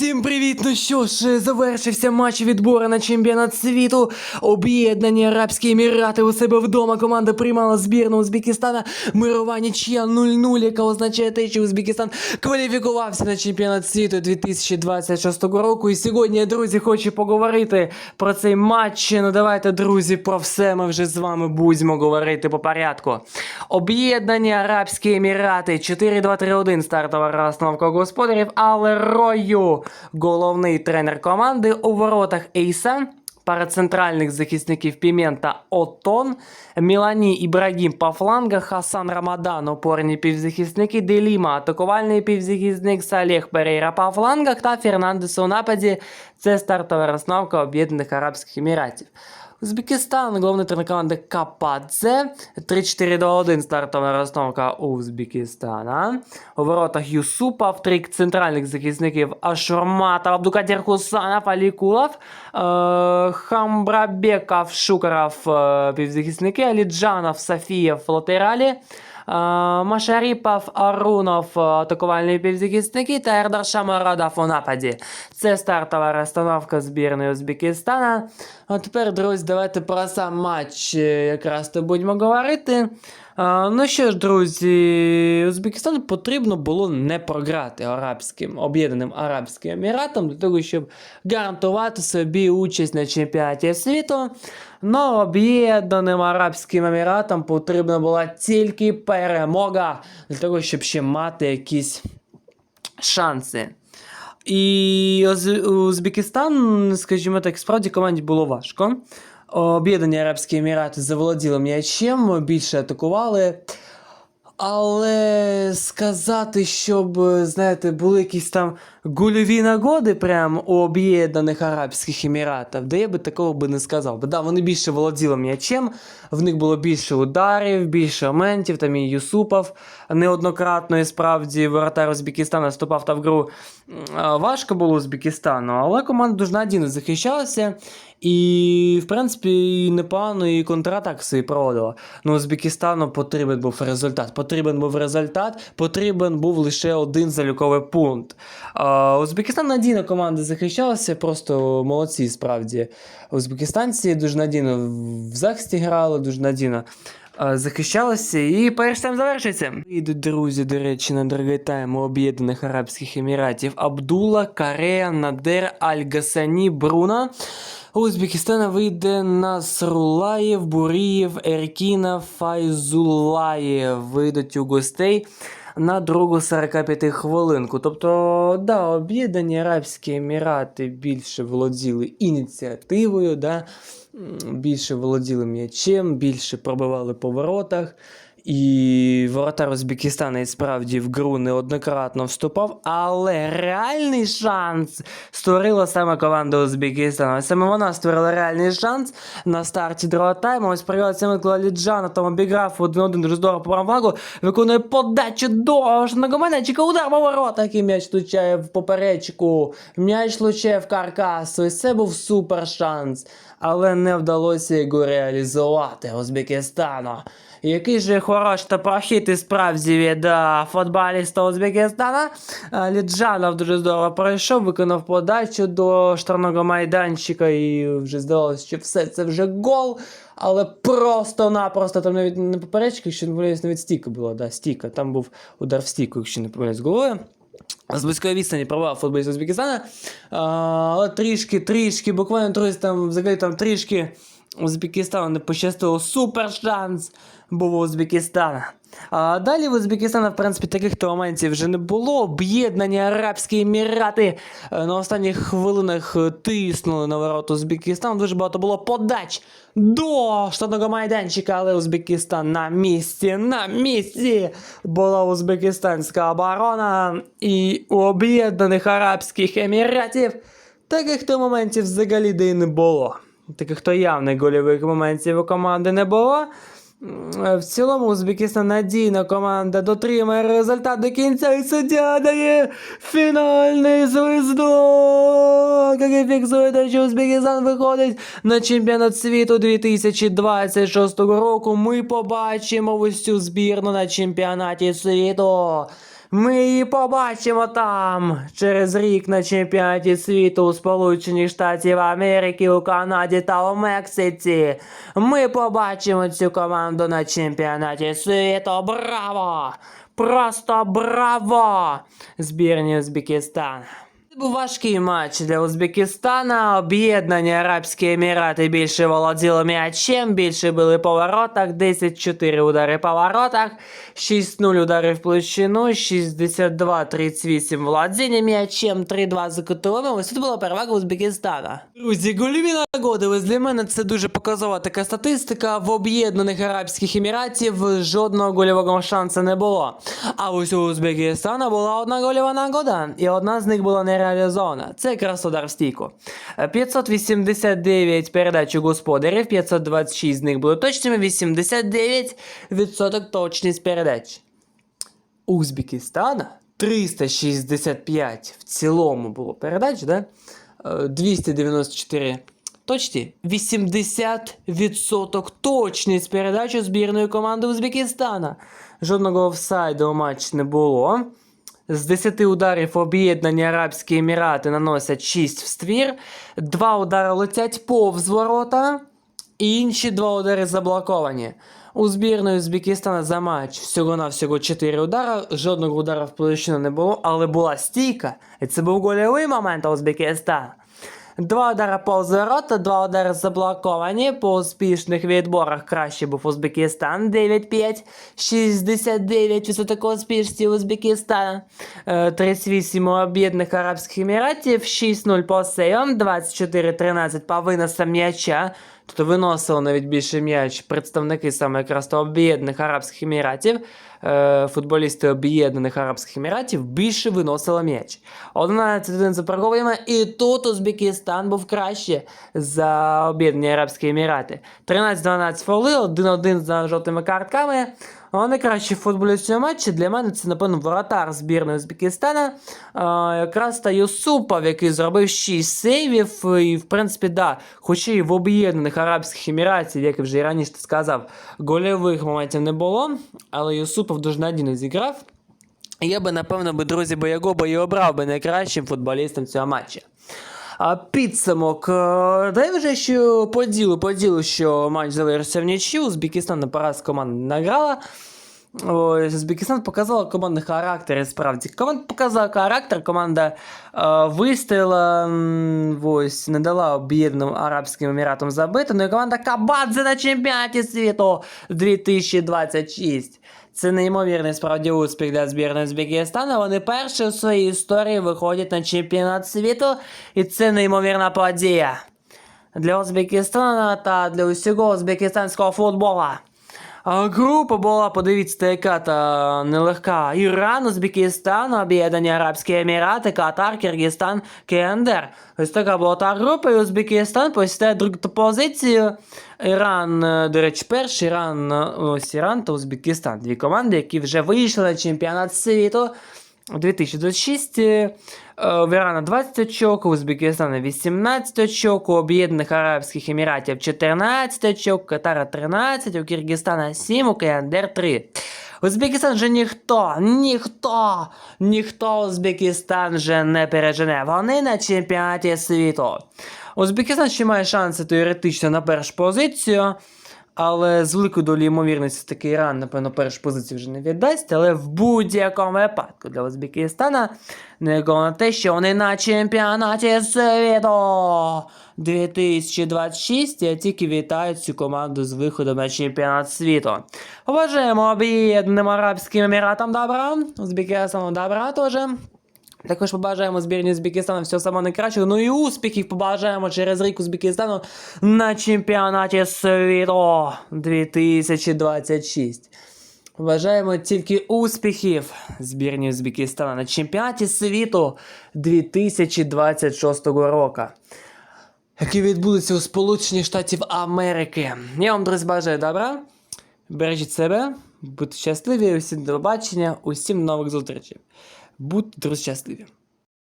Усім привіт! Ну що ж, завершився матч відбору на чемпіонат світу. Об'єднані Арабські Емірати у себе вдома. Команда приймала збірну Узбекистана. Мирова нічия 0-0, яка означає те, що Узбекистан кваліфікувався на чемпіонат світу 2026 року. І сьогодні, я, друзі, хочу поговорити про цей матч. Ну давайте, друзі, про все ми вже з вами будемо говорити по порядку. Об'єднані Арабські Емірати 4-2-3-1 стартова розстановка господарів, але Рою, головний тренер команди у воротах Ейса. Пара захисників Пімента Отон, Мілані Ібрагім по флангах, Хасан Рамадан, опорні півзахисники, Деліма, атакувальний півзахисник, Салех Перейра по флангах та Фернандес у нападі. Це стартова розновка Об'єднаних Арабських Еміратів. Узбекистан, головний тренер команди Кападзе. 3-4-2-1 стартова розстановка Узбекистана. У воротах Юсупов, три центральних захисників Ашурматов, Абдукадір Хусанов, Алікулов, е, Хамбрабеков, Шукаров, е, півзахисники, Аліджанов, Софієв, латералі. Е, Машаріпов, Арунов, атакувальний атакувальні півзахисники та Ердар Шамарадов у нападі. Це стартова розстановка збірної Узбекистана. А тепер, друзі, давайте про сам матч е, якраз то будемо говорити. А, ну що ж, друзі, Узбекистану потрібно було не програти арабським об'єднаним Арабським Еміратам для того, щоб гарантувати собі участь на чемпіонаті світу. Но об'єднаним Арабським Еміратам потрібна була тільки перемога для того, щоб ще мати якісь шанси. І Уз- Узбекистан, скажімо так, справді команді було важко. Об'єднані Арабські Емірати заволоділи м'ячем, більше атакували. Але сказати, щоб, знаєте, були якісь там гульові нагоди прям у об'єднаних Арабських Еміратів, де я би такого би не сказав. Бо да, вони більше володіли м'ячем, в них було більше ударів, більше моментів, там і Юсупов неоднократно і справді воротар Узбекистана вступав та в гру. Важко було Узбекистану, але команда дуже надійно захищалася. І, в принципі, і непогано і контратак свій проводила. Ну, Узбекистану потрібен був результат. Потрібен був результат, потрібен був лише один заліковий пункт. А, Узбекистан надійно команда захищалася, просто молодці, справді. Узбекистанці дуже надійно в захисті грали, дуже надійно. А, Захищалися і перш тайм завершиться. Йдуть друзі, до речі, на другий тайм у Об'єднаних Арабських Еміратів. Абдула, Карея, Надер, Аль-Гасані, Бруна. Узбекистана вийде Насрулаєв, Бурієв, Еркіна, Файзулаєв. Вийдуть у гостей на другу 45 хвилинку. Тобто, да, об'єднані Арабські Емірати більше володіли ініціативою, да, більше володіли м'ячем, більше пробивали по воротах. І воротар Узбекистана справді в гру неоднократно вступав, але реальний шанс створила саме команда Узбекистану. Саме вона створила реальний шанс на старті другого тайму. Ось привела Микола Ліджана, там обіграв один-один дуже здорово по флангу, виконує подачу до штангоменечика, удар по воротах, і м'яч влучає в поперечку, м'яч влучає в каркас. Ось це був супер шанс, але не вдалося його реалізувати Узбекистану. Який же хороший та прохід справді від футболіста Узбекистана. А, Ліджанов дуже здорово пройшов, виконав подачу до штрафного майданчика і вже здавалося, що все це вже гол. Але просто-напросто там навіть не поперечка, якщо не помиляюсь, навіть стійка була, да, стійка. Там був удар в стійку, якщо не помиляюсь головою. З близької відстані провав футболіст Узбекистана. А, але трішки, трішки, буквально друзі, там взагалі там трішки Узбекистану не пощастило. Супер шанс був у Узбекистана. А далі в Узбекистана, в принципі, таких то моментів вже не було. Об'єднані Арабські Емірати е, на останніх хвилинах е, тиснули на ворот Узбекистану. Дуже багато було подач до штатного майданчика, але Узбекистан на місці, на місці була узбекистанська оборона і у Об'єднаних Арабських Еміратів таких то моментів взагалі де й не було. Таких то явних гольових моментів у команди не було. В цілому Узбекистан надійна команда дотримує результат до кінця і суддя дає фінальний звездок, який фіксує те, що Узбекистан виходить на чемпіонат світу 2026 року. Ми побачимо цю збірну на чемпіонаті світу. Ми її побачимо там через рік на чемпіонаті світу у Сполучених Штатів Америки, у Канаді та у Мексиці. Ми побачимо цю команду на чемпіонаті світу. Браво! Просто браво! Збірні Узбекистана. Був важкий матч для Узбекистана. Об'єднані Арабські Емірати більше володіли м'ячем, більше били по воротах, 10-4 удари по воротах, 6-0 удари в площину, 62-38 володіння м'ячем, 3-2 за кутовими. Ось тут була перевага Узбекистана. Друзі, гольові нагоди. Ось для мене це дуже показова така статистика. В Об'єднаних Арабських Еміратів жодного гольового шансу не було. А ось у Узбекистана була одна гольова нагода, і одна з них була не реалізована. Це в стійку. Е, 589 передач у господарів, 526 з них були точними, 89% точність передач. Узбекистана 365 в цілому було передач, да? Е, 294 точці. 80% точність передач збірної команди Узбекистана. Жодного офсайду у матчі не було. З 10 ударів об'єднані Арабські Емірати наносять 6 в ствір, 2 удари летять повз ворота, і інші 2 удари заблоковані. У збірної Узбекистана за матч всього-навсього 4 удара, жодного удара в площину не було, але була стійка. І це був гольовий момент Узбекистана. Два удари повз ворота, два удари заблоковані. По успішних відборах краще був Узбекистан 9-5, 69% успішності Узбекистана, Е, 38 у об'єднаних Арабських Еміратів, 6-0 по сейвам, 24-13 по виносам м'яча. Тобто виносили навіть більше м'яч представники саме якраз то об'єднаних Арабських Еміратів. Е, футболісти об'єднаних Арабських Еміратів більше виносили м'яч. 11-1 за і тут Узбекистан був краще за об'єднані Арабські Емірати. 13-12 фоли, 1-1 за жовтими картками. А найкращий футболіст цього матчі для мене це, напевно, воротар збірної Узбекистана. А, якраз та Юсупов, який зробив 6 сейвів. І, в принципі, да, хоча і в об'єднаних Арабських Еміратів, як я вже і раніше сказав, гольових моментів не було, але Юсупов дуже надійно зіграв. Я би, напевно, би, друзі, би і обрав би найкращим футболістом цього матчу. Підсумок. е, Дай вже що по ділу, по ділу, що матч завершився в нічю. Узбекистан на поразку команда награла. Узбекистан показала командний характер, справді. Команда показала характер, команда е, вистояла, ось, не дала об'єднаним Арабським Еміратам забити. Ну і команда Кабадзе на чемпіонаті світу 2026. Це неймовірний справді успіх для збірної Узбекистану. Вони перші у своїй історії виходять на чемпіонат світу, і це неймовірна подія для Узбекистана та для усього узбекистанського футболу. Група була, подивіться, яка та нелегка. Іран, Узбекистан, Об'єднані Арабські Емірати, Катар, Киргизстан, КНДР. Ось така була та група, і Узбекистан посідає другу позицію. Іран, е, до речі, перший, Іран, е, ось Іран та Узбекистан. Дві команди, які вже вийшли на чемпіонат світу. 2026 е, в Ірана 20 очок, у Узбекистана 18 очок, у Об'єднаних Арабських Еміратів 14 очок, Катара 13, у Киргизстана 7, у КНДР 3. Узбекистан вже ніхто, ніхто, ніхто Узбекистан вже не пережене. Вони на чемпіонаті світу. Узбекистан ще має шанси теоретично на першу позицію. Але з великою долею ймовірності такий Іран, напевно, першу позицію вже не віддасть. Але в будь-якому випадку для Узбекистана не на те, що вони на чемпіонаті світу 2026. Я тільки вітаю цю команду з виходом на чемпіонат світу. Побажаємо об'єднаним Арабським Еміратам добра, Узбекистану добра теж. Також побажаємо збірні Узбекистану всього самого найкращого. Ну і успіхів побажаємо через рік Узбекистану на чемпіонаті світу 2026. Побажаємо тільки успіхів збірні Узбекистану на чемпіонаті світу 2026 року. Який відбудеться у Сполучених Штатів Америки. Я вам, друзі, бажаю добра. Бережіть себе, будьте щасливі, усім до побачення, усім нових зустрічей. Будьте друзі щасливі.